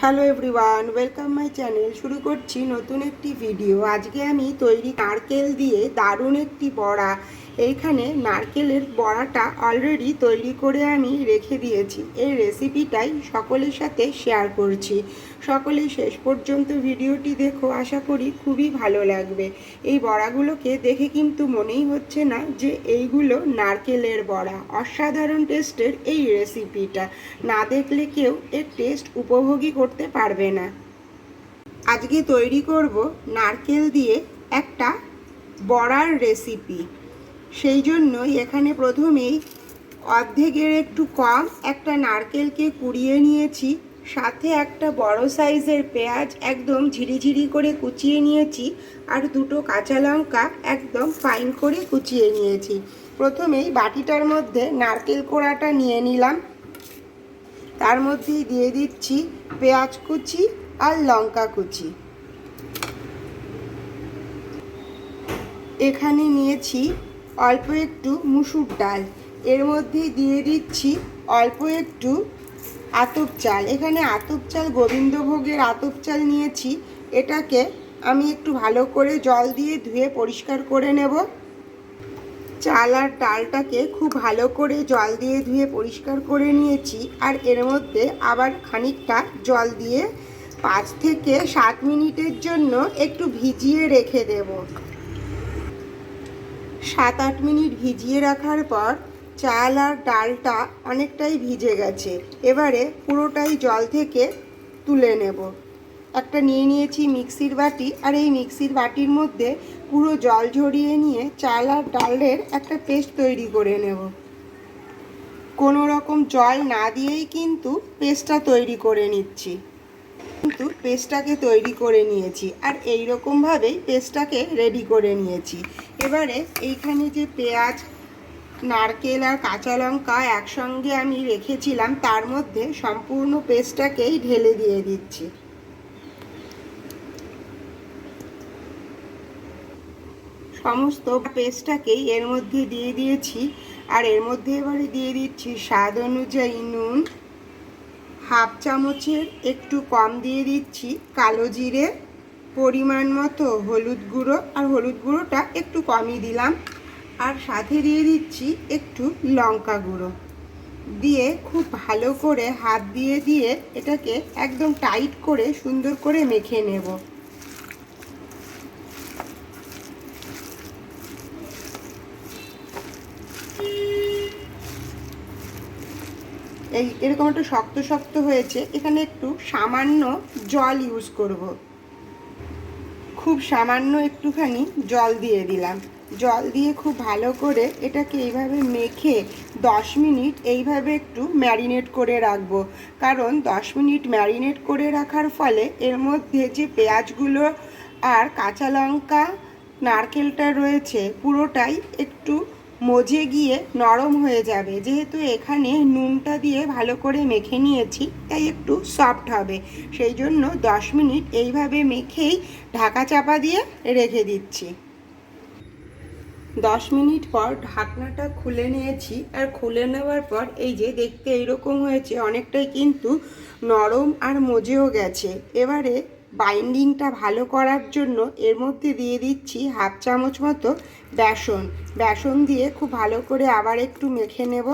Hello everyone welcome my channel শুরু করছি নতুন একটি ভিডিও আজকে আমি তৈরি নারকেল দিয়ে দারুণ একটি বড়া। এইখানে নারকেলের বড়াটা অলরেডি তৈরি করে আমি রেখে দিয়েছি। এই রেসিপিটাই সকলের সাথে শেয়ার করছি। সকলেই শেষ পর্যন্ত ভিডিওটি দেখো, আশা করি খুবই ভালো লাগবে। এই বড়াগুলোকে দেখে কিন্তু মনেই হচ্ছে না যে এইগুলো নারকেলের বড়া। অসাধারণ টেস্টের এই রেসিপিটা না দেখলে কেউ এর টেস্ট উপভোগই করতে পারবে না। আজকে তৈরি করব নারকেল দিয়ে একটা বড়ার রেসিপি সেই জন্যই এখানে প্রথমেই অর্ধেকের একটু কম একটা নারকেলকে কুড়িয়ে নিয়েছি, সাথে একটা বড় সাইজের পেঁয়াজ একদম ঝিরিঝিরি করে কুচিয়ে নিয়েছি আর দুটো কাঁচা লঙ্কা একদম ফাইন করে কুচিয়ে নিয়েছি। প্রথমেই বাটিটার মধ্যে নারকেল কোড়াটা নিয়ে নিলাম। তার মধ্যেই দিয়ে দিচ্ছি পেঁয়াজ কুচি আর লঙ্কা কুচি। এখানে নিয়েছি অল্প একটু মুসুর ডাল। এর মধ্যে দিয়ে দিচ্ছি অল্প একটু আতপ চাল। এখানে আতপ চাল, গোবিন্দভোগের আতপ চাল নিয়েছি। এটাকে আমি একটু ভালো করে জল দিয়ে ধুয়ে পরিষ্কার করে নেব। চাল আর ডালটাকে খুব ভালো করে জল দিয়ে ধুয়ে পরিষ্কার করে নিয়েছি। আর এর মধ্যে আবার খানিকটা জল দিয়ে পাঁচ থেকে সাত মিনিটের জন্য একটু ভিজিয়ে রেখে দেব। সাত আট মিনিট ভিজিয়ে রাখার পর চাল আর ডালটা অনেকটাই ভিজে গেছে। এবারে পুরোটাই জল থেকে তুলে নেব। একটা নিয়ে নিয়েছি মিক্সির বাটি আর এই মিক্সির বাটির মধ্যে পুরো জল ঝরিয়ে নিয়ে চাল আর ডালের একটা পেস্ট তৈরি করে নেব। কোনো রকম জল না দিয়েই কিন্তু পেস্টটা তৈরি করে নিচ্ছি। কিন্তু পেস্টটাকে তৈরি করে নিয়েছি আর এই রকমভাবেই পেস্টটাকে রেডি করে নিয়েছি। এবারে এইখানে যে পেঁয়াজ, নারকেল আর কাঁচা লঙ্কা একসঙ্গে আমি রেখেছিলাম, তার মধ্যে সম্পূর্ণ পেস্টটাকেই ঢেলে দিয়ে দিচ্ছি। সমস্ত পেস্টটাকেই এর মধ্যে দিয়ে দিয়েছি। আর এর মধ্যে এবারে দিয়ে দিচ্ছি স্বাদ অনুযায়ী নুন। হাফ চামচের একটু কম দিয়ে দিচ্ছি কালো জিরে, পরিমাণ মতো হলুদ গুঁড়ো, আর হলুদ গুঁড়োটা একটু কমই দিলাম। আর সাথে দিয়ে দিচ্ছি একটু লঙ্কা গুঁড়ো। দিয়ে খুব ভালো করে হাত দিয়ে দিয়ে এটাকে একদম টাইট করে সুন্দর করে মেখে নেব। এই এরকম একটু শক্ত শক্ত হয়েছে। এখানে একটু সামান্য জল ইউজ করব। খুব সামান্য একটুখানি জল দিয়ে দিলাম। জল দিয়ে খুব ভালো করে এটাকে এইভাবে মেখে দশ মিনিট এইভাবে একটু ম্যারিনেট করে রাখব। কারণ দশ মিনিট ম্যারিনেট করে রাখার ফলে এর মধ্যে যে পেঁয়াজগুলো আর কাঁচা লঙ্কা, নারকেলটা রয়েছে, পুরোটাই একটু মজে গিয়ে নরম হয়ে যাবে। যেহেতু এখানে নুনটা দিয়ে ভালো করে মেখে নিয়েছি, তাই একটু সফট হবে। সেই জন্য দশ মিনিট এইভাবে মেখেই ঢাকা চাপা দিয়ে রেখে দিচ্ছি। দশ মিনিট পর ঢাকনাটা খুলে নিয়েছি। আর খুলে নেওয়ার পর এই যে দেখতে এইরকম হয়েছে, অনেকটাই কিন্তু নরম আর মজেও গেছে। এবারে বাইন্ডিংটা ভালো করার জন্য এর মধ্যে দিয়ে দিচ্ছি হাফ চামচ মতো বেসন। বেসন দিয়ে খুব ভালো করে আবার একটু মেখে নেব।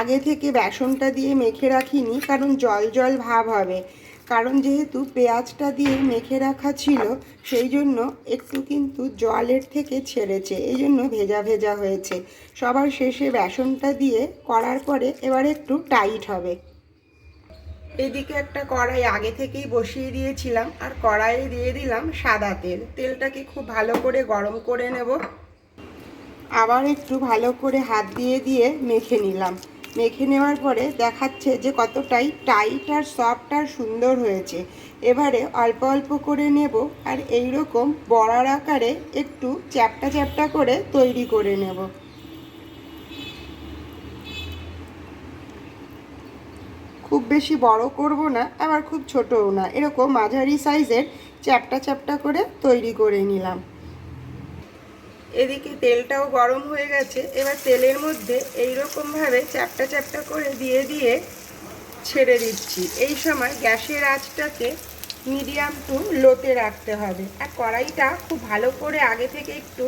আগে থেকে বেসনটা দিয়ে মেখে রাখিনি, কারণ জল জল ভাব হবে। কারণ যেহেতু পেঁয়াজটা দিয়ে মেখে রাখা ছিল সেই জন্য একটু কিন্তু জলের থেকে ছেড়েছে, এই জন্য ভেজা ভেজা হয়েছে। সবার শেষে বেসনটা দিয়ে করার পরে এবার একটু টাইট হবে। এদিকে একটা কড়াই আগে থেকেই বসিয়ে দিয়েছিলাম, আর কড়াইয়ে দিয়ে দিলাম সাদা তেল। তেলটাকে খুব ভালো করে গরম করে নেব। আবার একটু ভালো করে হাত দিয়ে দিয়ে মেখে নিলাম। মেখে নেওয়ার পরে দেখাচ্ছে যে কতটাই টাইট আর সফট আর সুন্দর হয়েছে। এবারে অল্প অল্প করে নেব আর এই রকম বড়ার আকারে একটু চ্যাপটা চ্যাপটা করে তৈরি করে নেব। খুব বেশি বড় করব না, আবার খুব ছোটও না। এরকম মাঝারি সাইজের চ্যাপটা চ্যাপটা করে তৈরি করে নিলাম। এদিকে তেলটাও গরম হয়ে গেছে। এবার তেলের মধ্যে এই ভাবে চ্যাপটা চ্যাপটা করে দিয়ে দিয়ে ছেড়ে দিচ্ছি। এই সময় গ্যাসের আঁচটাকে মিডিয়াম টু লোতে রাখতে হবে। আর কড়াইটা খুব ভালো করে আগে থেকে একটু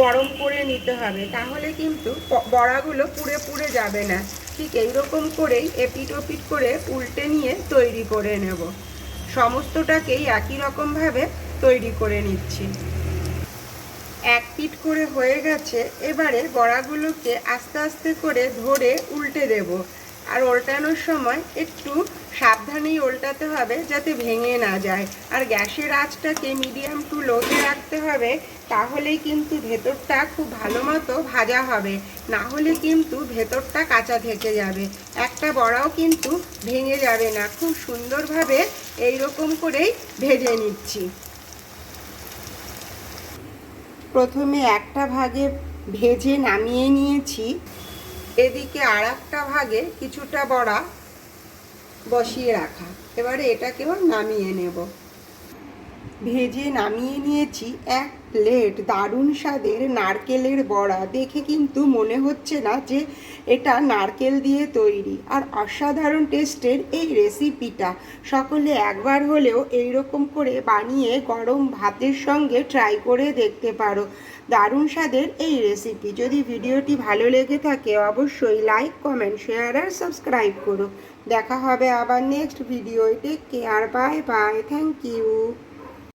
গরম করে নিতে হবে। তাহলে কিন্তু বড়াগুলো পুড়ে পুড়ে যাবে না। ঠিক এইরকম করেই এপিট ওপিট করে উল্টে নিয়ে তৈরি করে নেব। সমস্তটাকেই একই রকমভাবে তৈরি করে নিচ্ছি। এক পিট করে হয়ে গেছে, এবারে বড়াগুলোকে আস্তে আস্তে করে ধরে উল্টে দেব। আর উল্টানোর সময় একটু সাবধানেই উল্টাতে হবে যাতে ভেঙে না যায়। আর গ্যাসের আঁচটাকে মিডিয়াম টু লোতে রাখতে হবে, তাহলেই কিন্তু ভেতরটা খুব ভালো মতো ভাজা হবে। না হলে কিন্তু ভেতরটা কাঁচা থেকে যাবে। একটা বড়াও কিন্তু ভেঙে যাবে না। খুব সুন্দরভাবে এই রকম করেই ভেজে নিচ্ছি। প্রথমে একটা ভাগে ভেজে নামিয়ে নিয়েছি। এদিকে আর একটা ভাগে কিছুটা বড়া বসিয়ে রাখা। এবারে এটাকেও নামিয়ে নেব। ভেজে নামিয়ে নিয়েছি এক প্লেট, দারুণ স্বাদের নারকেলের বড়া। দেখে কিন্তু মনে হচ্ছে না যে এটা নারকেল দিয়ে তৈরি। আর অসাধারণ টেস্টের এই রেসিপিটা সকলে একবার হলেও এই রকম করে বানিয়ে গরম ভাতের সঙ্গে ট্রাই করে দেখতে পারো। দারুণ স্বাদের এই রেসিপি। যদি ভিডিওটি ভালো লেগে থাকে, অবশ্যই লাইক, কমেন্ট, শেয়ার আর সাবস্ক্রাইব করো। দেখা হবে আবার next video take care, bye bye, thank you.